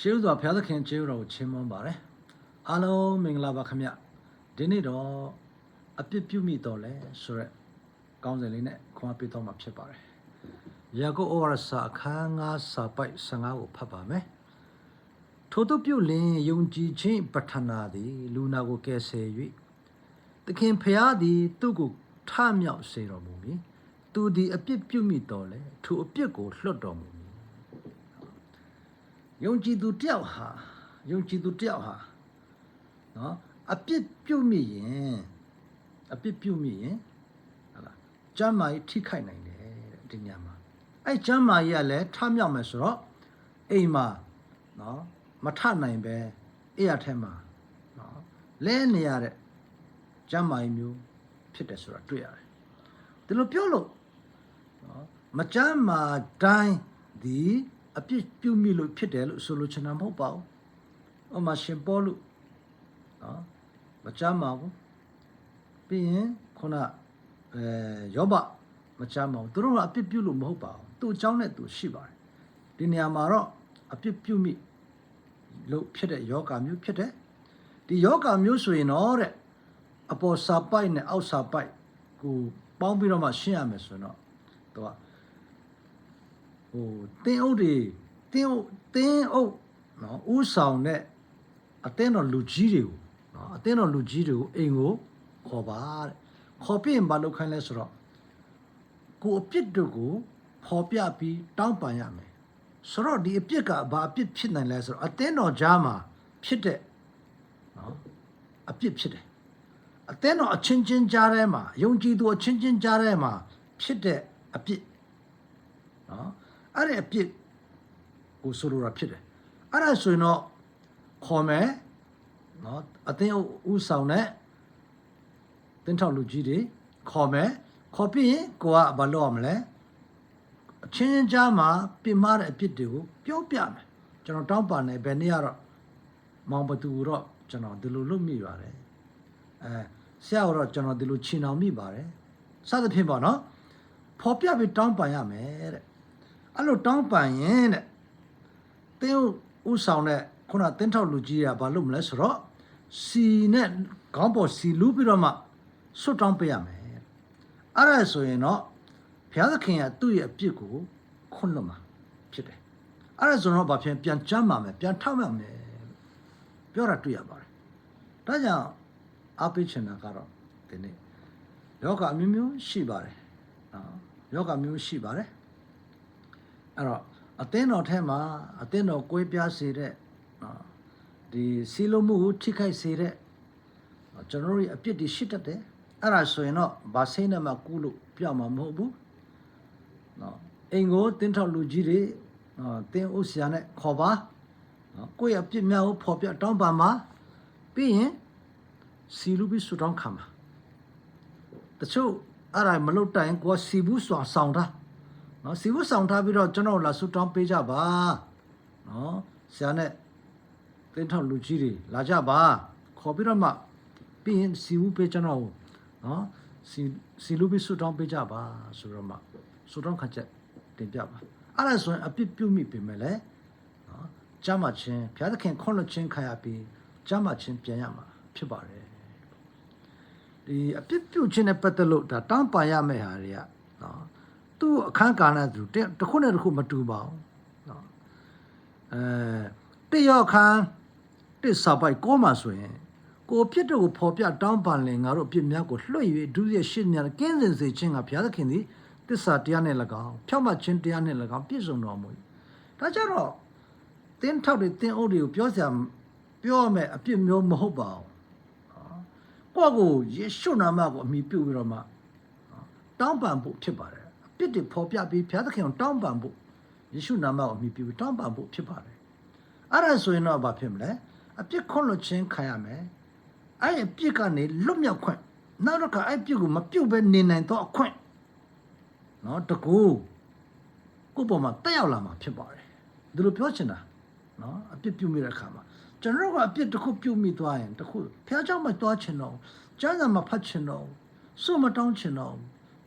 ရှေးဥစွာဘုရားသခင်ကျေးဇူးတော်ကိုချီးမွမ်းပါတယ်အားလုံးမင်္ဂလာပါခင်ဗျဒီနေ့တော့အပြစ်ပြုမိတော်လဲဆိုရက်ကောင်းစဉ်လေးနဲ့ခွန်အားပေးတော့မှာဖြစ်ပါတယ်ယာကုပ်ဩဝါဒစာအခန်း9စာပိုက်15ကိုဖတ်ပါမယ်ထို့သူပြုလင်ယုံကြည်ခြင်းပဋ္ဌာနာသည်လူနာကိုကယ်ဆယ်၍သခင်ဖျားသည်သူ့ကိုထမြောက်စေတော်မူမည်သူသည်အပြစ်ပြုမိတော်လဲထိုအပြစ်ကိုလွတ်တော်မူမည် ယုံကြည်သူတယောက်ဟာယုံကြည်သူတယောက်ဟာနော်အပြစ်ပြုတ်မိရင်အပြစ်ပြုတ်မိရင်ဟာလားကျမ်းမာရေးထိခိုက်နိုင်တယ်တဲ့ဒီညမှာအဲ့ကျမ်းမာရေးကလည်းထမြောက်မယ်ဆိုတော့အိမ်မှာနော်မထနိုင်ပဲအဲ့ရထဲမှာနော်လဲနေရတဲ့ကျမ်းမာရေးမျိုးဖြစ်တယ်ဆိုတာတွေ့ရတယ်ဒီလိုပြောလို့နော်မကြမ်းမာတိုင်းဒီ အပြစ်ပြုမိလို့ဖြစ်တယ်လို့ဆိုလိုချင်တာမဟုတ်ပါဘူး။အမရှင်ပေါ်လို့နော်မကြမ်းမာဘူး။ပြီးရင်ခုနအဲယောဘမကြမ်းမာဘူး။သူတို့ကအပြစ်ပြုလို့မဟုတ်ပါဘူး။သူ့အကြောင်းနဲ့သူရှိပါတယ်။ဒီနေရာမှာတော့အပြစ်ပြုမိလို့ဖြစ်တဲ့ယောဂမျိုးဖြစ်တယ်။ဒီယောဂမျိုးဆိုရင်တော့တဲ့အပေါ်စာပိုက်နဲ့အောက်စာပိုက်ကိုပေါင်းပြီးတော့မှရှင်းရမယ်ဆိုရင်တော့သူက ဟိုတင်းအုပ်တွေတင်းအုပ်တင်းအုပ်နော်ဥဆောင်တဲ့အတင်းတော်လူကြီးတွေကိုနော်အတင်းတော်လူကြီးတွေကိုအိမ်ကိုခေါ်ပါတဲ့ခေါ်ပြီးရင်မလုပ်ခိုင်းလဲဆိုတော့ကိုအပြစ်တို့ကိုဖော်ပြပြီးတောင်းပန်ရမယ်ဆိုတော့ဒီအပြစ်ကဘာအပြစ်ဖြစ်နိုင်လဲဆိုတော့အတင်းတော်ကြားမှာဖြစ်တဲ့နော်အပြစ်ဖြစ်တယ်အသင်းတော်အချင်းချင်းကြားထဲမှာယုံကြည်သူအချင်းချင်းကြားထဲမှာဖြစ်တဲ့အပြစ်နော် အဲ့ဒီအပြစ်ကိုဆိုလိုတာဖြစ်တယ်အဲ့ဒါဆိုရင်တော့ခေါ်မယ်နော်အသင်းဥဆောင်တဲ့တင်းထောက်လူကြီးတွေခေါ်မယ်ခေါ်ပြီးရင်ကိုကဘာလုပ်ရမလဲအချင်းချင်းကြားမှာပြင်မာတဲ့အပြစ်တွေကိုပြောပြမယ်ကျွန်တော်တောင်းပန်နေဘယ်နေ့ကတော့မောင်ဘသူတော့ကျွန်တော်ဒီလိုလုပ်မိပါတယ်အဲဆရာကတော့ကျွန်တော်ဒီလိုချင်အောင်မိပါတယ်စသဖြင့်ပေါ့နော်ဖော်ပြပြီးတောင်းပန်ရမယ်တဲ့ အဲ့လိုတောင်းပန်ရင်တဲ့တင်းဥဆောင်တဲ့ခုနတင်းထောက်လူကြီးကဘာလုပ်မလဲဆိုတော့စီနဲ့ခေါင်းပေါ်စီလူးပြီးတော့မှဆွတ်တောင်းပေးရမယ်အဲ့ဒါဆိုရင်တော့ဘုရားသခင်ကသူ့ရဲ့အပြစ်ကိုခွင့်လွှတ်မှာဖြစ်တယ်အဲ့ဒါဆိုတော့ဘာဖြစ်ပြန်ကြမ်းပါမယ်ပြန်ထောက်ရမယ်ပြောတာတွေ့ရပါတယ်ဒါကြောင့်အပိချင်တာကတော့ဒီနေ့ယောဂအမျိုးမျိုးရှိပါတယ်နော်ယောဂမျိုးရှိပါတယ် အဲ့တော့အသင်းတော်ထဲမှာအသင်းတော်ကိုယ်ပြားစေတဲ့နော်ဒီစီလုံးမှုကိုထိခိုက်စေတဲ့ကျွန်တော်တို့ရဲ့အပြစ်တွေရှိတတ်တယ်အဲ့ဒါဆိုရင်တော့ဗာစိတ်နဲ့မှကူးလို့ပြောင်းမှာမဟုတ်ဘူးနော်အိမ်ကိုတင်းထောက်လူကြီးတွေနော်တင်းဥစရာနဲ့ခေါ်ပါနော်ကိုယ့်ရဲ့အပြစ်များကိုဖော်ပြတောင်းပန်ပါပြီးရင်စီလူပြီးဆူတောင်းခံမှာတချို့အဲ့ဒါမလုပ်တိုင်ကိုကစီဘူးစွာဆောင်တာ နော်စီဘူးဆောင်ထားပြီးတော့ကျွန်တော်လာဆူတောင်းပေးကြပါနော်ဆရာနဲ့တင်းထောက်လူကြီးတွေလာကြပါခေါ်ပြီးတော့မှပြီးရင်စီဘူးပေးကျွန်တော်ကိုနော်စီစီလူပြီးဆူတောင်းပေးကြပါဆိုတော့မှဆူတောင်းခါချက်တင်ပြပါအဲ့ဒါဆိုရင်အပြစ်ပြုမိပြီမဲ့လေနော်ကြမ်းမှချင်းဘုရားသခင်ခွန်လွှတ်ခြင်းခါရပြီးကြမ်းမှချင်းပြန်ရမှာဖြစ်ပါတယ်ဒီအပြစ်ပြုတ်ခြင်းနဲ့ပတ်သက်လို့ဒါတောင်းပန်ရမယ့်ဟာတွေကနော် သူ့အခန်းကဏ္ဍသူတစ်တစ်ခုနဲ့တစ်ခုမတူပါဘူးနော်အဲတစ်ယောက်ခန်းတစ်စာပိုက်ကိုမှဆိုရင်ကိုအပြစ်တို့ကိုဖော်ပြတောင်းပန်လင်ငါတို့အပြစ်များကိုလွှတ်၍ဒုရရှင်းများကင်းစင်စေခြင်းကဘုရားသခင်သည်တစ္ဆာတရားနဲ့၎င်းဖြောင့်မတ်ခြင်းတရားနဲ့၎င်းပြည့်စုံတော်မူ၏ဒါကြတော့တင်းထောက်တွေတင်းအုပ်တွေကိုပြောစရာပြောရမယ်အပြစ်မျိုးမဟုတ်ပါဘူးကိုယ့်ကိုယေရှုနာမကိုအမိပြုတ်ပြီးတော့မှတောင်းပန်ဖို့ဖြစ်ပါတယ်အ ပြစ်တွေဖော်ပြပြီးဘုရားသခင်ကိုတောင်းပန်ဖို့ယေရှုနာမကိုအမိပြုပြီးတောင်းပန်ဖို့ဖြစ်ပါတယ်အဲ့ဒါဆိုရင်တော့ဘာဖြစ်မလဲအပြစ်ခွင့်လွှတ်ခြင်းခံရမယ်အဲ့ဒီအပြစ်ကနေလွတ်မြောက်ခွင့်နောက်တော့ကအဲ့ပြစ်ကိုမပြုတ်ပဲနေနိုင်တော့အခွင့်နော်တကူကိုယ့်ပေါ်မှာတက်ရောက်လာမှာဖြစ်ပါတယ်ဒီလိုပြောချင်တာနော်အပြစ်ပြုတ်မိတဲ့အခါမှာ ကျွန်တော်ကအပြစ်တစ်ခုပြုတ်မိသွားရင်တစ်ခုဖះเจ้าမသွားချင်တော့ကျမ်းစာမဖတ်ချင်တော့စုမတောင်းချင်တော့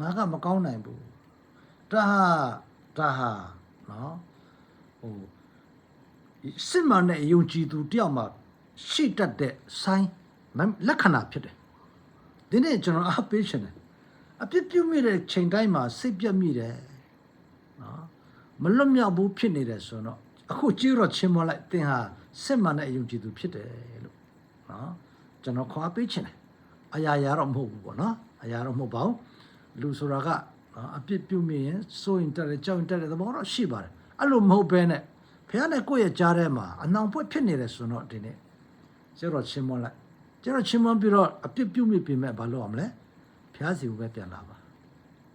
ငါကမကောင်းနိုင်ဘူး ဒါဟာဒါဟာနော်ဟိုစစ်မှန်တဲ့ယုံကြည်သူတယောက်မှာရှိတတ်တဲ့ဆိုင်လက္ခဏာဖြစ်တယ်ဒီနေ့ကျွန်တော်အားပေးရှင်တယ်အပြစ်ပြုမိတဲ့ချိန်တိုင်းမှာစိတ်ပြတ်မိတယ်နော်မလွတ်မြောက်ဘူးဖြစ်နေတယ်ဆိုတော့အခုကြည့်တော့ချင်းမလိုက်သင်ဟာစစ်မှန်တဲ့ယုံကြည်သူဖြစ်တယ်လို့နော်ကျွန်တော်ခေါ်ပေးရှင်တယ်အရာရာတော့မဟုတ်ဘူးပေါ့နော်အရာတော့မဟုတ်ပါဘူးလူဆိုတာကနော် အပြစ်ပြုမိရင်စိုးရင်တက်တယ်ကြောက်ရင်တက်တယ်သဘောတော့ရှိပါတယ်အဲ့လိုမဟုတ်ဘဲနဲ့ဖခင်နဲ့ကိုယ့်ရဲ့ကြားထဲမှာအနောင်ပွက်ဖြစ်နေတယ်ဆိုတော့ဒီနေ့ကျတော့ချင်းမလိုက်ကျတော့ချင်းမပြီးတော့အပြစ်ပြုမိပြင်မဲ့ဘာလုပ်အောင်မလဲဖျားစီကိုပဲပြန်လာပါ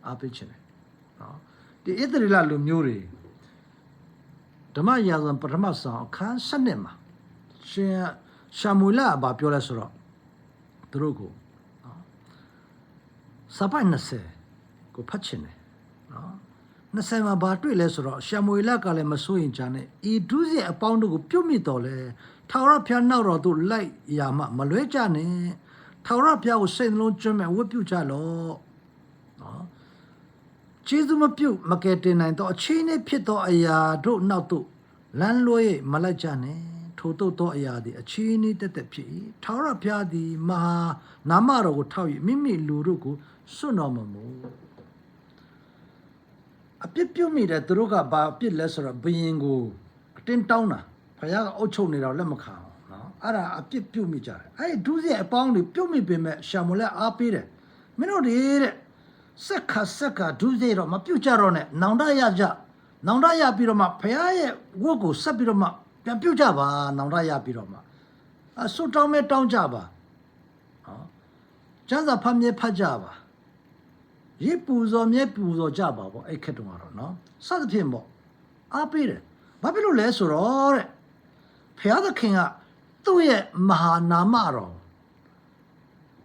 အားပေးခြင်းတယ်နော်ဒီဣသရေလလူမျိုးတွေဓမ္မရာဇဝင်ပထမဆောင်အခန်း7နှစ်မှာရှင်ရှာမွေလကဘာပြောလဲဆိုတော့သူတို့ကိုနော်စပိုက်20 ကိုဖတ်ချင်တယ်နော်20မှာဘာတွေ့လဲဆိုတော့ရှာမွေလကလည်းမစိုးရင်ကြနဲ့ဤဒုစရိုက်အပေါင်းတို့ကိုပြုတ်မိတော်လဲထာဝရဘုရားနောက်တော်သို့လိုက်ရာမှမလွဲကြနဲ့ထာဝရဘုရားကိုစိတ်နှလုံးကျွမ်းမဲ့ဝတ်ပြုကြလော့နော်ကျေးဇူးမပြုတ်မကယ်တင်နိုင်တော့အချင်းနဲ့ဖြစ်သောအရာတို့နောက်သို့လမ်းလွဲ၍မလိုက်ကြနဲ့ထိုတို့သောအရာသည်အချင်းနဲ့တက်တက်ဖြစ်၏ထာဝရဘုရားသည်မဟာနာမတော်ကိုထောက်၍မိမိလူတို့ကိုစွန့်တော်မမူ အပြစ်ပြုတ်မိတဲ့သူတို့ကဘာအပြစ်လဲဆိုတော့ဘယင်ကိုအတင်းတောင်းတာဘုရားကအုပ်ချုပ်နေတော့လက်မခံအောင်နော်အဲ့ဒါအပြစ်ပြုတ်မိကြတယ်အဲ့ဒီဒုစရိုက်အပေါင်းတွေပြုတ်မိပေမဲ့ရှာမလက်အားပေးတယ်မင်းတို့တွေတဲ့စက်ခါစက်ခါဒုစရိုက်တော့မပြုတ်ကြတော့နဲ့နောင်တရကြနောင်တရပြီးတော့မှဘုရားရဲ့ဝတ်ကိုဆက်ပြီးတော့မှပြန်ပြုတ်ကြပါနောင်တရပြီးတော့မှအဆုတောင်းမဲတောင်းကြပါဟောကျမ်းစာဖတ်မြဲဖတ်ကြပါ ရေပူဇော်မြဲပူဇော်ကြပါပေါ့အဲ့ခက်တုန်းကတော့နော်စသဖြင့်ပေါ့အားပေးတယ်ဘာဖြစ်လို့လဲဆိုတော့တဲ့ဖျားသခင်ကသူ့ရဲ့မဟာနာမတော်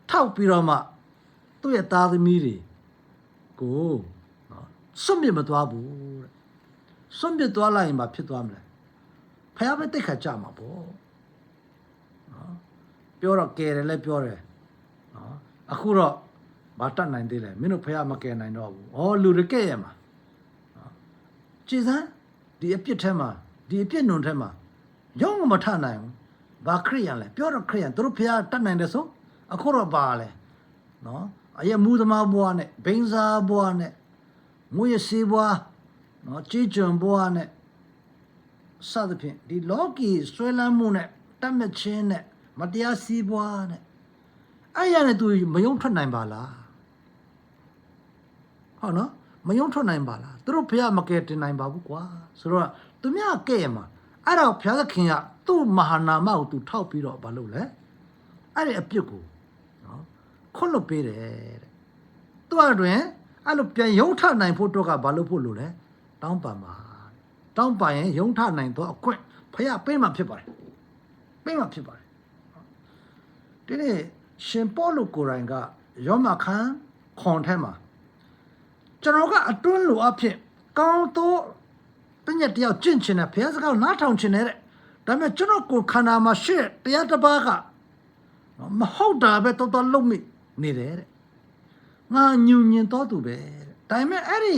ထောက်ပြီးတော့မှသူ့ရဲ့သားသမီးတွေကိုနော်စွန့်မြစ်မသွားဘူးတဲ့စွန့်မြစ်သွားလိုက်ရင်မဖြစ်သွားမလဲဖျားပဲတိတ်ခါကြမှာပေါ့နော်ပြောတော့ကယ်တယ်လည်းပြောတယ်နော်အခုတော့ မတတ်နိုင်သေးလဲမင်းတို့ဖះမကယ်နိုင်တော့ဘူး။ဩလူတွေကဲ့ရမှာ။နော်ကြည်စမ်းဒီအပြစ်ထဲမှာဒီအပြစ်နုံထဲမှာရောင်းမထနိုင်ဘူး။ဘာခရိယန်လဲပြောတော့ခရိယန်သူတို့ဖះတတ်နိုင်တယ်ဆိုအခုတော့ပါလဲ။နော်အရဲ့မူသမားဘွားနဲ့ဘိန်းစားဘွားနဲ့ငွေစီဘွားနော်ကြေးကျွန်ဘွားနဲ့စသဖြင့်ဒီလောကီဆွဲလန်းမှုနဲ့တတ်မြချင်းနဲ့မတရားစီးပွားနဲ့အဲ့ရနဲ့သူမယုံထွက်နိုင်ပါလား ဟုတ်နော်မယုံထွက်နိုင်ပါလားသူတို့ဘုရားမကယ်တင်နိုင်ပါဘူးကွာဆိုတော့သူများကဲ့ရမှာအဲ့တော့ဘုရားသခင်ကသူ့မဟာနာမကိုသူထောက်ပြီးတော့မလုပ်လဲအဲ့ဒီအပြစ်ကိုနော်ခွန့်လွတ်ပေးတယ်တဲ့သူ့အတွင်အဲ့လိုပြန်ယုံထနိုင်ဖို့တော့ကဘာလို့ဖို့လို့လဲတောင်းပန်ပါတောင်းပန်ရင်ယုံထနိုင်တော့အခွင့်ဘုရားပေးမှဖြစ်ပါတယ်ပေးမှဖြစ်ပါတယ်ဒီနေ့ရှင်ပေါလုကိုယ်တိုင်ကယောမခန်းခွန်ထဲမှာ ကျွန်တော်ကအတွန်းလိုအဖြစ်ကောင်းသောပညာတယောက်ကျင့်ချင်တယ်ဘုရားစကားကိုနားထောင်ချင်တယ်တဲ့ဒါပေမဲ့ကျွန်တော်ကိုယ်ခန္ဓာမှာရှိတဲ့တရားတစ်ပါးကနော်မဟုတ်တာပဲတော်တော်လုံးမိနေတယ်တဲ့ငါညူညင်တော်သူပဲတဲ့ဒါပေမဲ့အဲ့ဒီ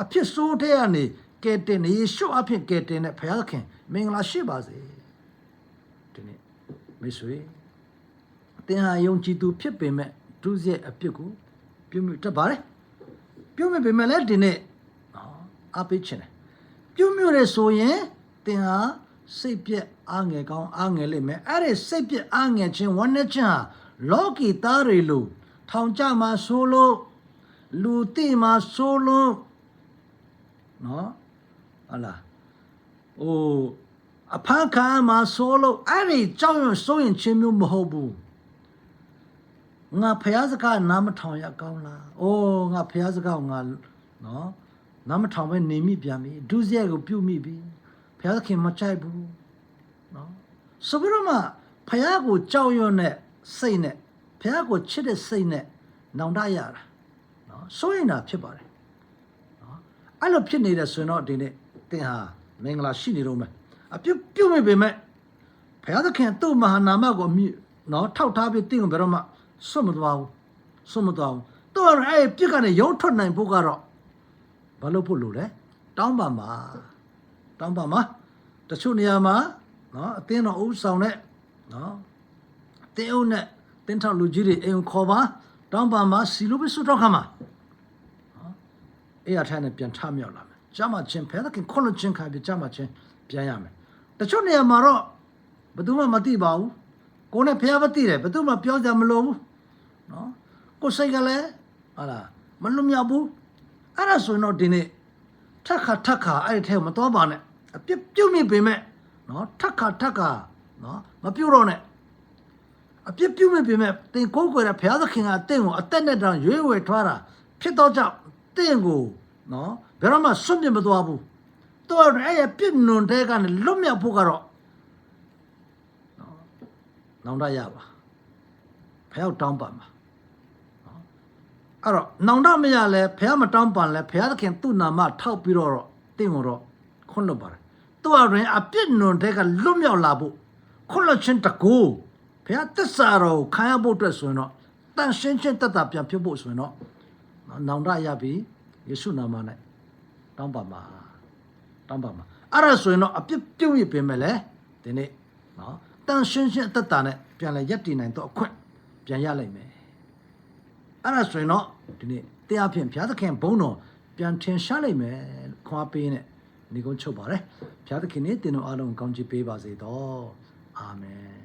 အဖြစ်ဆိုးတဲ့ကနေကဲတင်နေယေရှုအဖြစ်ကဲတင်တဲ့ဘုရားသခင်မင်္ဂလာရှိပါစေဒီနေ့မိတ်ဆွေအသင်ဟာယုံကြည်သူဖြစ်ပေမဲ့ဒုစရိုက်အပြစ်ကိုပြုမိတတ်ပါတယ် ပြုမိပေမဲ့လည်းဒီနေ့နော်အပိချင်တယ်ပြုမိရဆိုရင်သင်ဟာစိတ်ပြက်အားငယ်ကောင်းအားငယ်လိမ့်မယ်အဲ့ဒီစိတ်ပြက်အားငယ်ခြင်းဝမ်းနဲ့ခြင်းဟာလောကီသားတွေလိုထောင်ကြမှာဆိုလို့လူတိမှာဆိုလို့နော်ဟလာအိုးအဖန်ခံမှာဆိုလို့အဲ့ဒီကြောက်ရွံ့စိုးရင်ချင်းမျိုးမဟုတ်ဘူး ငါဖះစကားနားမထောင်ရကောင်းလား။အိုးငါဖះစကားကိုငါနော်နားမထောင်ပဲနေမိပြန်ပြီ။ဒုစရိုက်ကိုပြုတ်မိပြီ။ဖះသခင်မကြိုက်ဘူး။နော်။ဆိုပြီးတော့မှဖះကိုကြောက်ရွံ့တဲ့စိတ်နဲ့ဖះကိုချစ်တဲ့စိတ်နဲ့နောင်တရတာ။နော်။စိုးရင်တာဖြစ်ပါတယ်။နော်။အဲ့လိုဖြစ်နေတယ်ဆိုရင်တော့ဒီနေ့သင်ဟာမင်္ဂလာရှိနေတော့မယ်။အပြုတ်ပြုတ်မိပေမဲ့ဘုရားသခင်သူ့မဟာနာမကိုအမြနော်ထောက်ထားပြီးတင့်ကိုဘယ်တော့မှ ဆွတ်မသွားဘူးဆွတ်မသွားဘူးသူကအဲ့ပြစ်ကနေရုံးထွက်နိုင်ဖို့ကတော့ဘာလို့ဖို့လို့လဲတောင်းပါမှာတောင်းပါမှာတချို့နေရာမှာနော်အတင်းတော်အုပ်ဆောင်တဲ့နော်တင်းအုပ်နဲ့တင်းထောက်လူကြီးတွေအိမ်ကိုခေါ်ပါတောင်းပန်ပါစီလိုပဲဆွတော့ခါမှာနော်အဲ့ရထိုင်နဲ့ပြန်ထမြောက်လာမယ်ကြမ်းမချင်းဖဲသခင်ခွန်လချင်းခါပြကြမ်းမချင်းပြန်ရမယ်တချို့နေရာမှာတော့ဘယ်သူမှမသိပါဘူးကိုယ်နဲ့ဖះမသိတယ်ဘယ်သူမှပြောကြမလို့ဘူး နော်ကိုယ်စိတ်ကလည်းဟာလားမလွတ်မြောက်ဘူးအဲ့ဒါဆိုရင်တော့ဒီနေ့ထက်ခါထက်ခါအဲ့ဒီထဲကိုမတော်ပါနဲ့အပြစ်ပြုတ်မြင်ပေမဲ့နော်ထက်ခါထက်ခါနော်မပြုတ်တော့နဲ့အပြစ်ပြုတ်မြင်ပေမဲ့တင်ကိုးကွယ်တဲ့ဘုရားသခင်ကတင့်ကိုအသက်နဲ့တောင်ရွေးဝယ်ထွားတာဖြစ်တော့ကြောင့်တင့်ကိုနော်ဘယ်တော့မှစွန့်ပြစ်မသွားဘူးတော့အဲ့ရပြစ်နွန်တဲ့ကနေလွတ်မြောက်ဖို့ကတော့နော်နောင်တရပါဖះတောင်းပါမှာ အဲ့တော့နောင်တမရလဲဖះမတောင်းပန်လဲဖះသခင်သူ့နာမထောက်ပြီးတော့တော့တင့်ကိုတော့ခွန်းလွတ်ပါတယ်သူ့အရင်အပြစ်နွန်တဲ့ကလွတ်မြောက်လာဖို့ခွန်းလွတ်ခြင်းတကူဖះသစ္စာတော်ကိုခံရဖို့အတွက်ဆိုရင်တော့တန်ရှင်းချင်းတတ်တာပြန်ဖြစ်ဖို့ဆိုရင်တော့နော်နောင်တရပြီယေရှုနာမ၌တောင်းပါမှာတောင်းပါမှာအဲ့ဒါဆိုရင်တော့အပြစ်ပြုတ်ရပြင်မဲ့လဲဒီနေ့နော်တန်ရှင်းချင်းအသက်တာနဲ့ပြန်လဲရက်တည်နိုင်တော့အခွင့်ပြန်ရလိုက်မယ် အဲ့ဒါဆိုရင်တော့ဒီနေ့တရားဖြင့်ဘုရားသခင်ဘုန်းတော်ပြန်ထင်ရှားလိမ့်မယ်လို့ခွာပေးနဲ့ညီကုန်းချုပ်ပါတယ်ဘုရားသခင်နေတင်တော်အားလုံးကောင်းချီးပေးပါစေတော့အာမင်